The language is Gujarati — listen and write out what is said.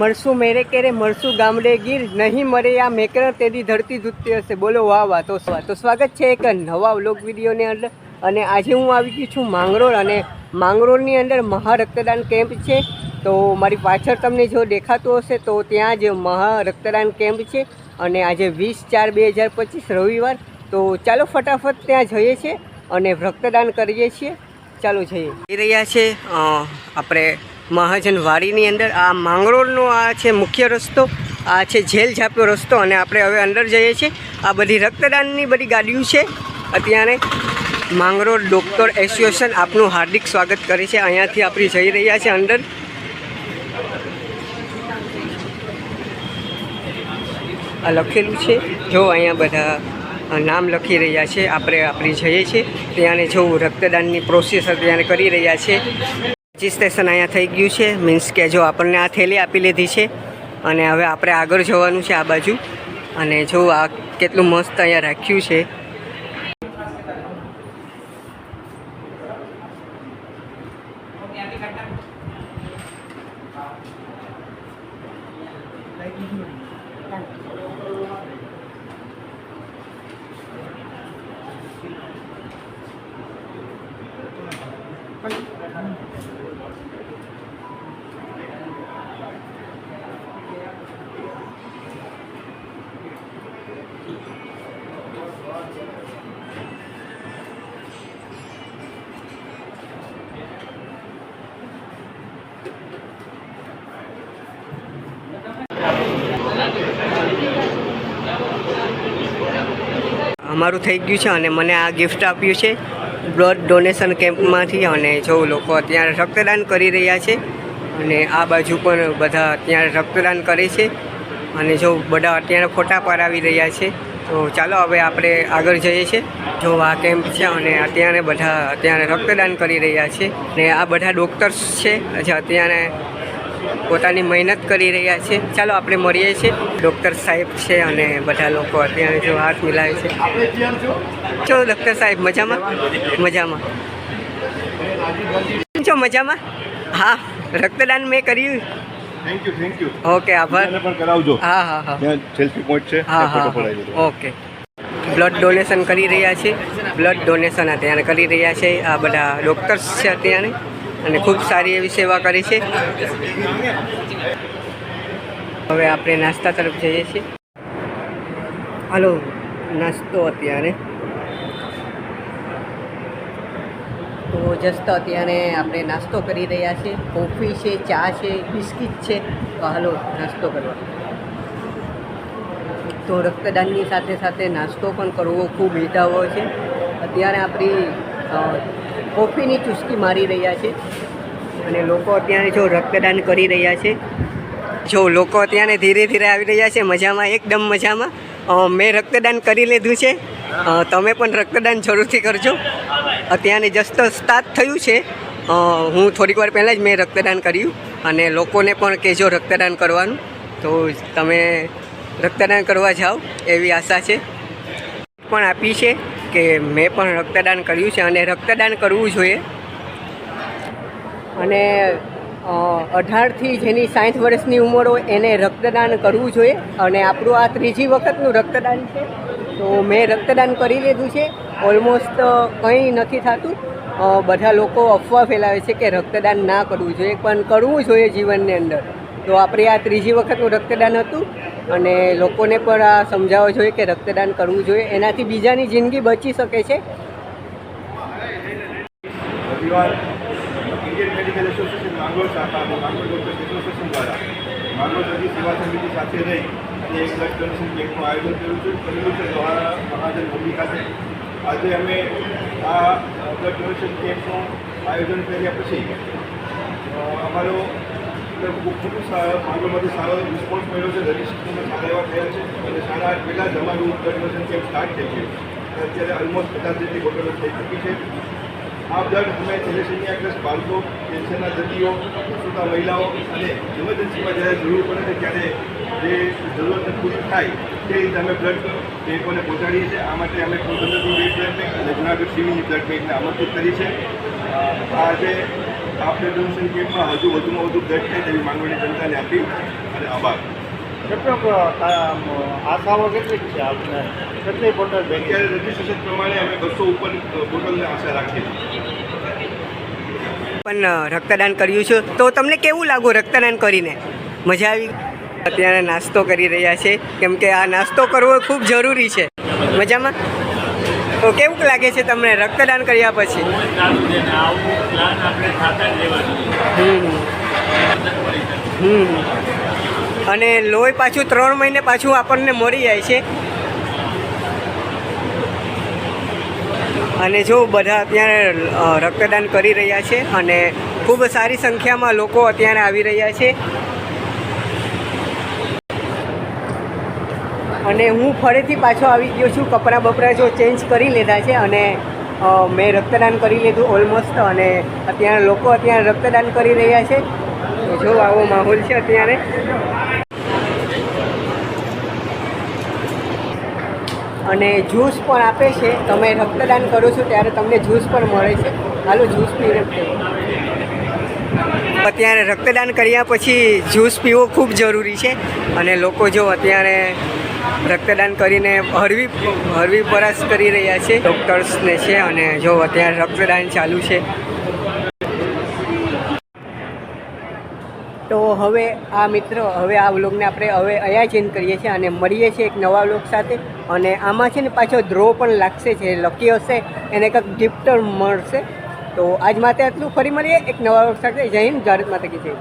મળશું મેરે કેરે મળશું ગામડે ગીર, નહીં મરે આ મેકર, તેની ધરતી ધૂતતી હશે. બોલો, વાહ વાહ, તો તો સ્વાગત છે એક નવા વ્લોગ વિડીયોની અંદર. અને આજે હું આવી ગઈ છું માંગરોળ અને માંગરોળની અંદર મહા રક્તદાન કેમ્પ છે. તો મારી પાછળ તમને જો દેખાતું હશે, તો ત્યાં જ મહા રક્તદાન કેમ્પ છે. અને આજે વીસ ચાર બે હજાર પચીસ રવિવાર. તો ચાલો ફટાફટ ત્યાં જઈએ છીએ અને રક્તદાન કરીએ છીએ. ચાલો જઈએ. જઈ રહ્યા છે આપણે મહાજન વાડીની અંદર આ માંગરોળનો આ છે મુખ્ય રસ્તો, આ છે જેલ ઝાપ્યો રસ્તો અને આપણે હવે અંદર જઈએ છીએ. આ બધી રક્તદાનની બધી ગાડીઓ છે. અત્યારે માંગરોળ ડૉક્ટર એસોસિએશન આપનું હાર્દિક સ્વાગત કરે છે. અહીંયાથી આપણે જઈ રહ્યા છે અંદર. આ લખેલું છે. જો અહીંયા બધા નામ લખી રહ્યા છે, આપણે આપણે જઈએ છીએ. ત્યાં જો રક્તદાનની પ્રોસેસ અત્યારે કરી રહ્યા છે. રજિસ્ટ્રેશન અહીંયા થઈ ગયું છે. મીન્સ કે જો આપણને આ થેલી આપી લીધી છે અને હવે આપણે આગળ જવાનું છે આ બાજુ. અને જો આ કેટલું મસ્ત અહીંયા રાખ્યું છે. અમારું થઈ ગયું છે અને મને આ ગિફ્ટ આપ્યું છે. બ્લડ ડોનેશન કેમ્પમાંથી અને જો લોકો અત્યારે રક્તદાન કરી રહ્યા છે અને આ બાજુ પણ બધા અત્યારે રક્તદાન કરે છે. અને જો બધા અત્યારે ફોટા પડાવી રહ્યા છે. તો ચાલો હવે આપણે આગળ જઈએ છીએ. જો આ કેમ્પ છે અને અત્યારે બધા અત્યારે રક્તદાન કરી રહ્યા છે ને આ બધા ડૉક્ટર્સ છે. જે અત્યારે પોતાની મહેનત કરી રહ્યા છે. ચાલો આપણે મળીએ છીએ. ડૉક્ટર સાહેબ છે અને બધા લોકો અત્યારે જો હાથ મિલાવે છે. છો ડૉક્ટર સાહેબ, મજામાં? મજામાં. છો મજામાં? હા, રક્તદાન મેં કર્યું. Thank you thank you okay આભાર. પણ કરાવજો. હા હા હા. ત્યાં સેલ્ફી પોઈન્ટ છે. હા હા ઓકે બ્લડ ડોનેશન કરી રહ્યા છે. બ્લડ ડોનેશન અત્યારે કરી રહ્યા છે. આ બધા ડૉક્ટર્સ છે અત્યારે. અને ખૂબ સારી એવી સેવા કરી છે. હવે આપણે નાસ્તા તરફ જઈએ છીએ. હાલો નાસ્તો અત્યારે. તો જસ્ટ અત્યારે આપણે નાસ્તો કરી રહ્યા છે કોફી છે, ચા છે, બિસ્કિટ છે. તો હાલો નાસ્તો કરવા. તો રક્તદાનની સાથે સાથે નાસ્તો પણ કરવો ખૂબ હિતાવો છે. અત્યારે આપણી કોફીની ચુસ્કી મારી રહ્યા છે. અને લોકો અત્યારે જો રક્તદાન કરી રહ્યા છે. જો લોકો અત્યારે ધીરે ધીરે આવી રહ્યા છે. મજામાં, એકદમ મજામાં. મેં રક્તદાન કરી લીધું છે. તમે પણ રક્તદાન જરૂરથી કરજો. અત્યારે જસ્ટ સ્ટાર્ટ થયું છે. હું થોડીક વાર પહેલાં જ મેં રક્તદાન કર્યું અને લોકોને પણ કહેજો રક્તદાન કરવાનું. તો તમે રક્તદાન કરવા જાઓ એવી આશા છે. પણ આપી છે કે મેં પણ રક્તદાન કર્યું છે અને રક્તદાન કરવું જોઈએ. અને અઢારથી જેની સાઠ વર્ષની ઉંમર હોય એને રક્તદાન કરવું જોઈએ. અને આપણું આ ત્રીજી વખતનું રક્તદાન છે. તો મેં રક્તદાન કરી લીધું છે. ઓલમોસ્ટ કંઈ નથી થતું. બધા લોકો અફવા ફેલાવે છે કે રક્તદાન ના કરવું જોઈએ, પણ કરવું જોઈએ જીવનની અંદર. તો આપણે આ ત્રીજી વખતનું રક્તદાન હતું અને લોકોને પણ આ સમજાવવા જોઈએ કે રક્તદાન કરવું જોઈએ. એનાથી બીજાની જિંદગી બચી શકે છે. સાથે રહી અને એક બ્લડ ડોનેશન આયોજન કર્યું છે. કરેલું છે દ્વારા મહાજન ભૂમિ ખાતે. આજે અમે આ બ્લડ ડોનેશન કેમ્પનું આયોજન કર્યા પછી અમારો ખૂબ સારો માંગરોળમાંથી સારો રિસ્પોન્સ મળ્યો છે. રજીસ્ટ્રેશન સારા એવા થયા છે. અને સારા પહેલાં જ અમારું બ્લડ ડોનેશન કેમ્પ સ્ટાર્ટ થઈ ગયું અત્યારે ઓલમોસ્ટ પચાસ જેટલી બોટલો થઈ ચૂકી છે. આ બ્લડ અમે થેલેસેમિયાગ્રસ્ત બાળકો કેન્સરના દર્દીઓ પ્રસૂતા મહિલાઓ અને ઇમરજન્સીમાં જ્યારે જરૂર પડે ત્યારે જે જરૂરત પૂરી થાય તે રીતે અમે બ્લડ બેંકોને પહોંચાડીએ છીએ. આ માટે અમે પોરબંદરની બે બ્લડ બેંક અને જુનાગઢ સિવિલની બ્લડ બેંકને આમંત્રિત કરી છે. આજે આપણે ડોનેશન કેમ્પમાં હજુ વધુમાં વધુ બ્લડ થાય તેવી માંગણી જનતાને આપી અને આભાર. ડૉક્ટર આશાઓ કેટલી છે આપને? કેટલી બોટલ અત્યારે રજીસ્ટ્રેશન પ્રમાણે અમે બસો ઉપર બોટલની આશા રાખીએ પણ રક્તદાન કર્યું છે. તો તમને કેવું લાગુ રક્તદાન કરીને? મજા આવી? અત્યારે નાસ્તો કરી રહ્યા છે. કેમ કે આ નાસ્તો કરવો ખૂબ જરૂરી છે. મજામાં? તો કેવું લાગે છે તમને રક્તદાન કર્યા પછી? હમ હમ. અને લોહી પાછું ત્રણ મહિને પાછું આપણને મળી જાય છે. અને જો બધા અત્યારે રક્તદાન કરી રહ્યા છે અને ખૂબ સારી સંખ્યામાં લોકો અત્યારે આવી રહ્યા છે. અને હું ફરીથી પાછો આવી ગયો છું. કપડાં બપડા જો ચેન્જ કરી લીધા છે અને મેં રક્તદાન કરી લીધું ઓલમોસ્ટ અને અત્યારે લોકો અત્યારે રક્તદાન કરી રહ્યા છે. જો આવો માહોલ છે અત્યારે. અને જ્યુસ પણ આપે છે. તમે રક્તદાન કરો છો ત્યારે તમને જ્યુસ પણ મળે છે. હાલો, જ્યુસ પી અત્યારે રક્તદાન કર્યા પછી જ્યુસ પીવો ખૂબ જરૂરી છે. અને લોકો જો અત્યારે રક્તદાન કરીને હરવી હરવી પરાશ કરી રહ્યા છે. ડૉક્ટર્સને છે અને જો અત્યારે રક્તદાન ચાલુ છે તો હવે આ મિત્રો, હવે આ વ્લોગને આપણે હવે અહીંયા ચેન્જ કરીએ છીએ અને મળીએ છીએ એક નવા વ્લોગ સાથે. અને આમાં છે ને પાછો ડ્રો પણ લાગશે જે લકી હશે, એને કંઈક ગિફ્ટ મળશે. તો આજ માટે આટલું. ફરી મળીએ એક નવા વ્લોગ સાથે. જય હિન્દ, ભારત માતા કી જય.